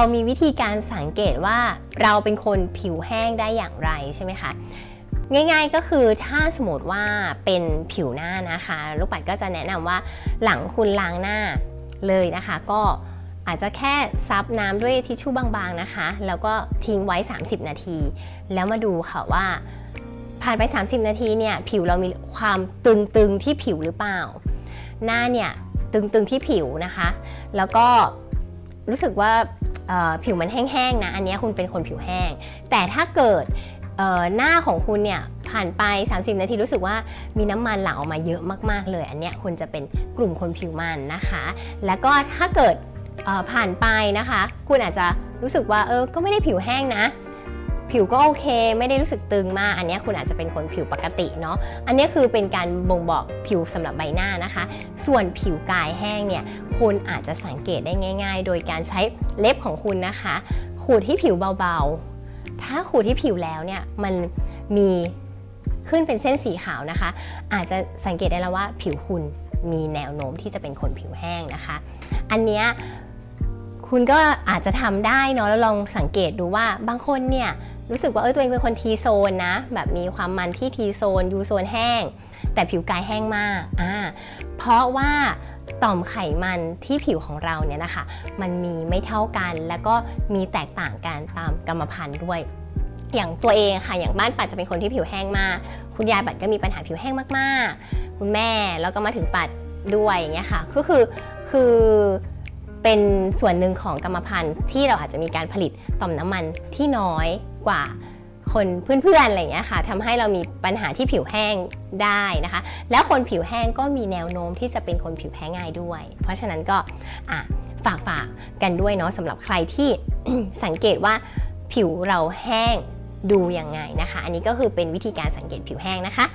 เรามีวิธีการสังเกตว่าเราเป็นคนผิวแห้งได้อย่างไรใช่ไหมคะง่ายๆก็คือถ้าสมมติว่าเป็นผิวหน้านะคะ ลูกปัดก็จะแนะนำว่าหลังคุณล้างหน้าเลยนะคะ ก็อาจจะแค่ซับน้ำด้วยทิชชู่บางๆนะคะ แล้วก็ทิ้งไว้ 30 นาที แล้วมาดูค่ะว่า ผ่านไป 30 นาทีเนี่ยผิวเรามีความตึงๆที่ผิวหรือเปล่า หน้าเนี่ยตึงๆที่ผิวนะคะ แล้วก็รู้สึกว่า ผิวมันแห้งๆนะอันนี้คุณเป็นคนผิวแห้ง แต่ถ้าเกิดหน้าของคุณเนี่ยผ่านไป 30 นาทีรู้สึกว่ามีน้ำมันหลั่งออกมาเยอะมากๆเลย อันเนี้ยคุณจะเป็นกลุ่มคนผิวมันนะคะ แล้วก็ถ้าเกิดผ่านไปนะคะ คุณอาจจะรู้สึกว่าเออก็ไม่ได้ผิวแห้งนะ ผิวก็โอเค ไม่ได้รู้สึกตึงมาก อันนี้คุณอาจจะเป็นคนผิวปกติเนาะอันนี้คือเป็นการบ่งบอกผิวสำหรับใบหน้านะคะ ส่วนผิวกายแห้งเนี่ยคุณอาจจะสังเกตได้ง่าย ๆ โดยการใช้เล็บของคุณนะคะขูดที่ผิวเบาๆ ถ้าขูดที่ผิวแล้วเนี่ยมันมีขึ้นเป็นเส้นสีขาวนะคะ อาจจะสังเกตได้แล้วว่าผิวคุณมีแนวโน้มที่จะเป็นคนผิวแห้งนะคะ อันเนี้ย คุณก็อาจจะทำได้เนาะแล้วลองสังเกตดูว่าบางคนเนี่ยรู้สึกว่าเออตัวเองเป็นคนทีโซนนะ แบบมีความมันที่ทีโซนยูโซนแห้ง แต่ผิวกายแห้งมากอ่าเพราะว่าต่อมไขมันที่ผิวของเราเนี่ยนะคะ มันมีไม่เท่ากัน แล้วก็มีแตกต่างกันตามกรรมพันธุ์ด้วย อย่างตัวเองค่ะ อย่างบ้านปัดจะเป็นคนที่ผิวแห้งมาก คุณยายปัดก็มีปัญหาผิวแห้งมาก ๆ คุณแม่แล้วก็มาถึงปัดด้วยอย่างเงี้ยค่ะ ก็คือคือ เป็นส่วนหนึ่งของกรรมพันธุ์ที่เราอาจจะมีการผลิตต่อมน้ำมันที่น้อยกว่าคนเพื่อนๆอะไรอย่างเงี้ยค่ะทำให้เรามีปัญหาที่ผิวแห้งได้นะคะ แล้วคนผิวแห้งก็มีแนวโน้มที่จะเป็นคนผิวแพ้ง่ายด้วย เพราะฉะนั้นก็ฝากฝากกันด้วยเนาะสำหรับใครที่สังเกตว่าผิวเราแห้งดูยังไงนะคะ อันนี้ก็คือเป็นวิธีการสังเกตผิวแห้งนะคะ